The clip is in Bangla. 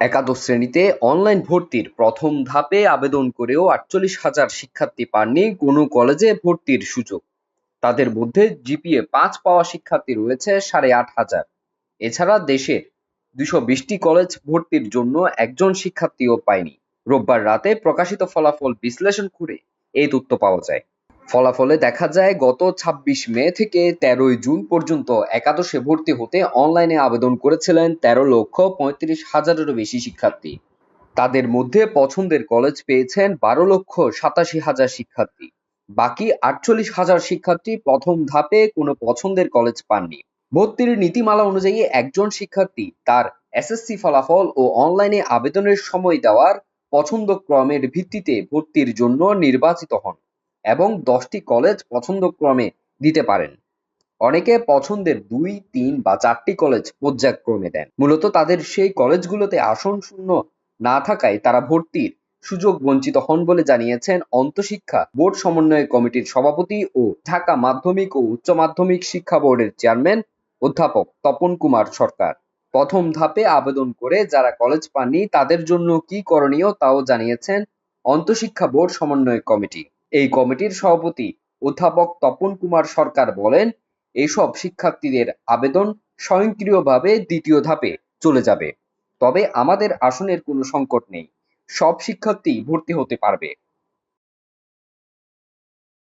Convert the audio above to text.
একাদশ শ্রেণীতে অনলাইন ভর্তির প্রথম ধাপে আবেদন করেও আটচল্লিশ হাজার শিক্ষার্থী পাননি কোনো কলেজে ভর্তির সুযোগ। তাদের মধ্যে জিপিএ পাঁচ পাওয়া শিক্ষার্থী রয়েছে সাড়ে আট হাজার। এছাড়া দেশের দুশো বিশটি কলেজ ভর্তির জন্য একজন শিক্ষার্থীও পায়নি। রোববার রাতে প্রকাশিত ফলাফল বিশ্লেষণ করে এই তথ্য পাওয়া যায়। ফলাফলে দেখা যায়, গত ছাব্বিশ মে থেকে তেরোই জুন পর্যন্ত একাদশে ভর্তি হতে অনলাইনে আবেদন করেছিলেন তেরো লক্ষ পঁয়ত্রিশ হাজারেরও বেশি শিক্ষার্থী। তাদের মধ্যে পছন্দের কলেজ পেয়েছেন বারো লক্ষ সাতাশি হাজার শিক্ষার্থী। বাকি আটচল্লিশ হাজার শিক্ষার্থী প্রথম ধাপে কোনো পছন্দের কলেজ পাননি। ভর্তির নীতিমালা অনুযায়ী একজন শিক্ষার্থী তার এসএসসি ফলাফল ও অনলাইনে আবেদনের সময় দেওয়ার পছন্দক্রমের ভিত্তিতে ভর্তির জন্য নির্বাচিত হন। এবং দশটি কলেজ পছন্দক্রমে দিতে পারেন। অনেকে পছন্দের দুই, তিন বা চারটি কলেজ পর্যায়ক্রমে দেন। মূলত তাদের সেই কলেজগুলোতে আসন শূন্য না থাকায় তারা ভর্তির সুযোগ বঞ্চিত হন বলে জানিয়েছেন অন্তঃশিক্ষা বোর্ড সমন্বয় কমিটির সভাপতি ও ঢাকা মাধ্যমিক ও উচ্চ মাধ্যমিক শিক্ষা বোর্ডের চেয়ারম্যান অধ্যাপক তপন কুমার সরকার। প্রথম ধাপে আবেদন করে যারা কলেজ পাননি তাদের জন্য কি করণীয় তাও জানিয়েছেন অন্তঃশিক্ষা বোর্ড সমন্বয় কমিটি। এই কমিটির সভাপতি অধ্যাপক তপন কুমার সরকার বলেন, এসব শিক্ষার্থীদের আবেদন স্বয়ংক্রিয়ভাবে দ্বিতীয় ধাপে চলে যাবে। তবে আমাদের আসনের কোনো সংকট নেই। সব শিক্ষার্থী ভর্তি হতে পারবে।